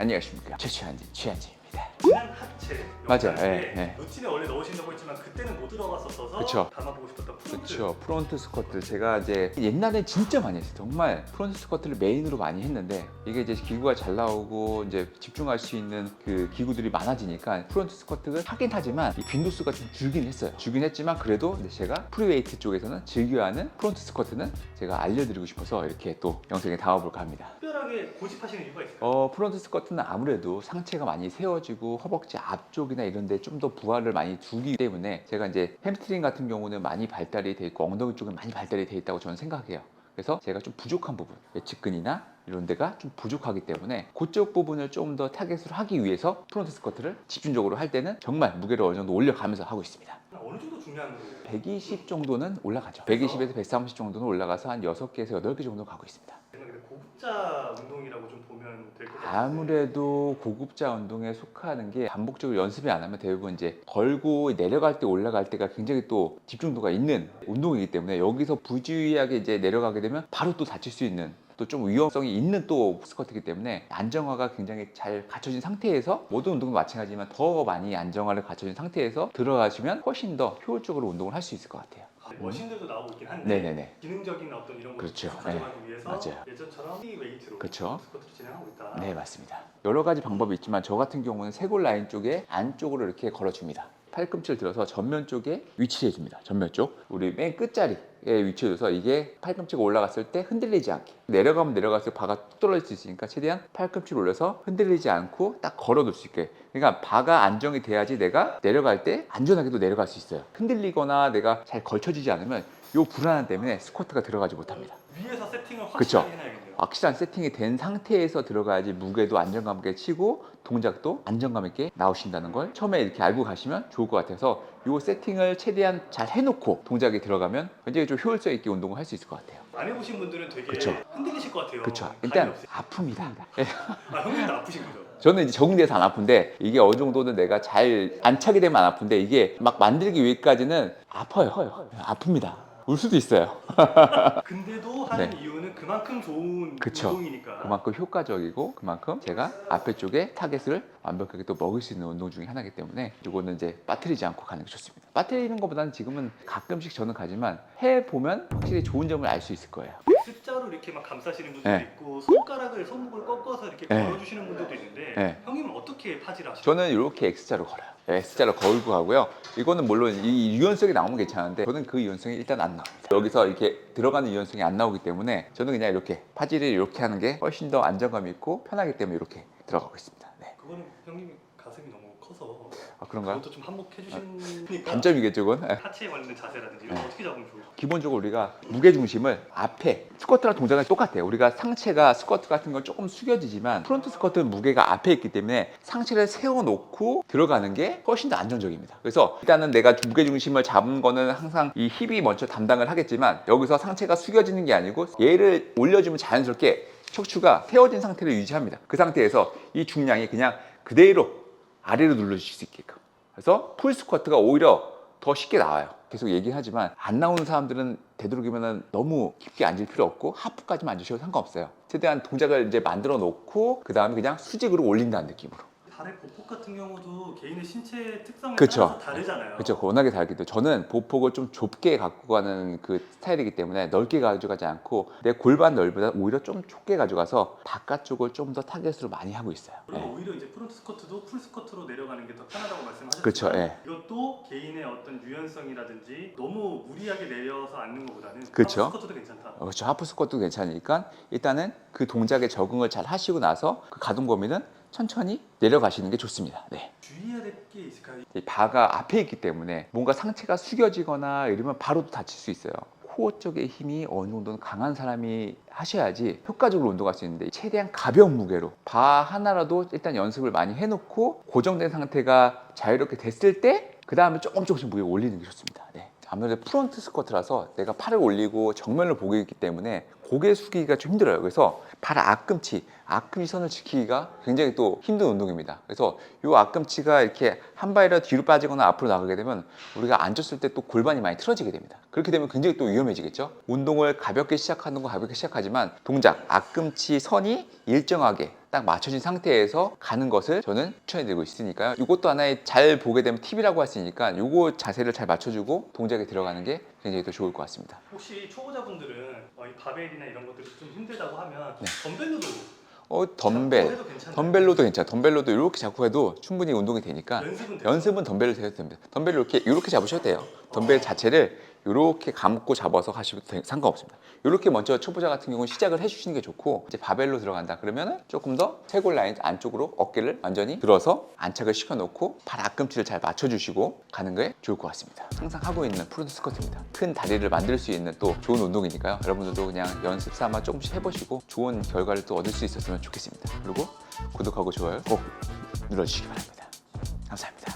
안녕하십니까 최취한지 취한지입니다. 지난 하체 맞아요. 예, 예. 루틴에 원래 넣으신다고 했지만 그때는 못 들어갔었어서 그쵸. 담아보고 싶었던 프론트 그렇죠. 프론트 스쿼트 제가 이제 옛날에 진짜 많이 했어요. 정말 프론트 스쿼트를 메인으로 많이 했는데 이게 이제 기구가 잘 나오고 이제 집중할 수 있는 그 기구들이 많아지니까 프론트 스쿼트를 하긴 하지만 이 빈도수가 좀 줄긴 했어요. 줄긴 했지만 그래도 이제 제가 프리웨이트 쪽에서는 즐겨 하는 프론트 스쿼트는 제가 알려드리고 싶어서 이렇게 또 영상에 담아볼까 합니다. 특별하게 고집하시는 이유가 있어요? 어, 프론트 스쿼트는 아무래도 상체가 많이 세워 지고 허벅지 앞쪽이나 이런 데 좀 더 부하를 많이 두기 때문에 제가 이제 햄스트링 같은 경우는 많이 발달이 돼 있고 엉덩이 쪽은 많이 발달이 돼 있다고 저는 생각해요. 그래서 제가 좀 부족한 부분, 예측근이나 이런 데가 좀 부족하기 때문에 그쪽 부분을 좀 더 타겟으로 하기 위해서 프론트 스쿼트를 집중적으로 할 때는 정말 무게를 어느 정도 올려가면서 하고 있습니다. 어느 정도 중요한 거예요? 120 정도는 올라가죠. 120에서 130 정도는 올라가서 한 6개에서 8개 정도 가고 있습니다. 고급자 운동이라고 좀 보면 될 것 같아요. 아무래도 고급자 운동에 속하는 게 반복적으로 연습이 안 하면 대부분 이제 걸고 내려갈 때 올라갈 때가 굉장히 또 집중도가 있는 운동이기 때문에 여기서 부주의하게 이제 내려가게 되면 바로 또 다칠 수 있는 또 좀 위험성이 있는 또 스쿼트이기 때문에 안정화가 굉장히 잘 갖춰진 상태에서 모든 운동도 마찬가지지만 더 많이 안정화를 갖춰진 상태에서 들어가시면 훨씬 더 효율적으로 운동을 할 수 있을 것 같아요. 아, 머신들도 나오고 있긴 한데 네네네. 기능적인 어떤 이런 그렇죠. 가져가기 위해서 맞아요. 예전처럼 프리웨이트로 그렇죠. 스쿼트를 진행하고 있다. 네 맞습니다. 여러 가지 방법이 있지만 저 같은 경우는 쇄골 라인 쪽에 안쪽으로 이렇게 걸어줍니다. 팔꿈치를 들어서 전면 쪽에 위치해 줍니다. 전면 쪽 우리 맨 끝자리에 위치해 줘서 이게 팔꿈치가 올라갔을 때 흔들리지 않게 내려가면 내려갈수록 바가 뚝 떨어질 수 있으니까 최대한 팔꿈치를 올려서 흔들리지 않고 딱 걸어둘 수 있게 그러니까 바가 안정이 돼야지 내가 내려갈 때 안전하게도 내려갈 수 있어요. 흔들리거나 내가 잘 걸쳐지지 않으면 요 불안함 때문에 스쿼트가 들어가지 못합니다. 세팅을 그쵸. 확실하게 해놔야겠네요. 확실한 세팅이 된 상태에서 들어가야지 무게도 안정감 있게 치고 동작도 안정감 있게 나오신다는 걸 처음에 이렇게 알고 가시면 좋을 것 같아서 이 세팅을 최대한 잘 해놓고 동작이 들어가면 굉장히 좀 효율성 있게 운동을 할 수 있을 것 같아요. 안 해보신 분들은 되게 그쵸. 흔들리실 것 같아요. 그렇죠. 일단. 아픕니다. 아 형님도 아프신 거죠? 저는 이제 적응돼서 안 아픈데 이게 어느 정도는 내가 잘 안 차게 되면 안 아픈데 이게 막 만들기 위해까지는 아파요. 아픕니다. 울 수도 있어요. 근데도 하는 네. 이유는 그만큼 좋은 그쵸. 운동이니까. 그만큼 효과적이고 그만큼 제가 앞에 쪽에 타겟을 완벽하게 또 먹을 수 있는 운동 중에 하나이기 때문에 이거는 이제 빠뜨리지 않고 가는 게 좋습니다. 빠뜨리는 것보다는 지금은 가끔씩 저는 가지만 해 보면 확실히 좋은 점을 알 수 있을 거예요. 습자로 이렇게 막 감싸시는 분들도 네. 있고 손가락을 손목을 꺾어서 이렇게 네. 걸어주시는 분들도 있는데 네. 형님은 어떻게 파질하시죠? 저는 이렇게 X자로 걸어요. X자로 걸고 가고요. 이거는 물론 이 유연성이 나오면 괜찮은데 저는 그 유연성이 일단 안 나옵니다. 여기서 이렇게 들어가는 유연성이 안 나오기 때문에 저는 그냥 이렇게 파지를 이렇게 하는 게 훨씬 더 안정감 있고 편하기 때문에 이렇게 들어가고 있습니다. 네. 그거는 형님이 가슴이 너무 커서 아 그런가요? 그것도 좀 한몫해 주시니까 단점이겠죠, 그건? 네. 하체에 관련된 자세라든지 이런 거 네. 어떻게 잡으면 좋을까요? 기본적으로 우리가 무게 중심을 앞에 스쿼트랑 동작은 똑같아요. 우리가 상체가 스쿼트 같은 건 조금 숙여지지만 프론트 스쿼트는 무게가 앞에 있기 때문에 상체를 세워놓고 들어가는 게 훨씬 더 안정적입니다. 그래서 일단은 내가 무게 중심을 잡은 거는 항상 이 힙이 먼저 담당을 하겠지만 여기서 상체가 숙여지는 게 아니고 얘를 올려주면 자연스럽게 척추가 세워진 상태를 유지합니다. 그 상태에서 이 중량이 그냥 그대로 아래로 눌러주실 수 있게끔. 그래서 풀 스쿼트가 오히려 더 쉽게 나와요. 계속 얘기하지만 안 나오는 사람들은 되도록이면 너무 깊게 앉을 필요 없고 하프까지만 앉으셔도 상관없어요. 최대한 동작을 이제 만들어 놓고 그 다음에 그냥 수직으로 올린다는 느낌으로. 발의 보폭 같은 경우도 개인의 신체 특성에 그쵸. 따라서 다르잖아요. 그렇죠. 워낙에 다르기 때문에 저는 보폭을 좀 좁게 갖고 가는 그 스타일이기 때문에 넓게 가져가지 않고 내 골반 넓이보다 오히려 좀 좁게 가져가서 바깥쪽을 좀 더 타겟으로 많이 하고 있어요. 그리고 네. 오히려 이제 프론트 스쿼트도 풀 스쿼트로 내려가는 게 더 편하다고 말씀하셨지만 그쵸, 예. 이것도 개인의 어떤 유연성이라든지 너무 무리하게 내려서 앉는 것보다는 그쵸. 하프 스쿼트도 괜찮다. 어, 그렇죠. 하프 스쿼트도 괜찮으니까 일단은 그 동작에 적응을 잘 하시고 나서 그 가동 범위는 천천히 내려가시는 게 좋습니다. 네. 주의해야 될 게 있을까요? 이 바가 앞에 있기 때문에 뭔가 상체가 숙여지거나 이러면 바로 또 다칠 수 있어요. 코어 쪽의 힘이 어느 정도는 강한 사람이 하셔야지 효과적으로 운동할 수 있는데 최대한 가벼운 무게로 바 하나라도 일단 연습을 많이 해놓고 고정된 상태가 자유롭게 됐을 때 그 다음에 조금 조금씩 무게 올리는 게 좋습니다. 네. 아무래도 프론트 스쿼트라서 내가 팔을 올리고 정면을 보고 있기 때문에 고개 숙이기가 좀 힘들어요. 그래서 팔 앞꿈치, 앞꿈치 선을 지키기가 굉장히 또 힘든 운동입니다. 그래서 이 앞꿈치가 이렇게 한 발이라도 뒤로 빠지거나 앞으로 나가게 되면 우리가 앉았을 때 또 골반이 많이 틀어지게 됩니다. 그렇게 되면 굉장히 또 위험해지겠죠. 운동을 가볍게 시작하는 건 가볍게 시작하지만 동작, 앞꿈치 선이 일정하게 딱 맞춰진 상태에서 가는 것을 저는 추천해드리고 있으니까요. 이것도 하나의 잘 보게 되면 팁이라고 할수 있으니까 이거 자세를 잘 맞춰주고 동작에 들어가는 게 굉장히 더 좋을 것 같습니다. 혹시 초보자분들은 어, 이 바벨이나 이런 것들이 좀 힘들다고 하면 네. 덤벨로도 어, 덤벨. 덤벨로도 괜찮아. 덤벨로도 이렇게 잡고 해도 충분히 운동이 되니까 연습은? 연습은 덤벨로 해도 됩니다. 덤벨을 이렇게 이렇게 잡으셔도 돼요. 덤벨 자체를 이렇게 감고 잡아서 돼- 상관없습니다. 이렇게 먼저 초보자 같은 경우는 시작을 해주시는 게 좋고 이제 바벨로 들어간다 그러면은 조금 더 쇄골 라인 안쪽으로 어깨를 완전히 들어서 안착을 시켜놓고 발 앞꿈치를 잘 맞춰주시고 가는 게 좋을 것 같습니다. 항상 하고 있는 프론트 스쿼트입니다. 큰 다리를 만들 수 있는 또 좋은 운동이니까요. 여러분들도 그냥 연습 삼아 조금씩 해보시고 좋은 결과를 또 얻을 수 있었으면 좋겠습니다. 그리고 구독하고 좋아요 꼭 눌러주시기 바랍니다. 감사합니다.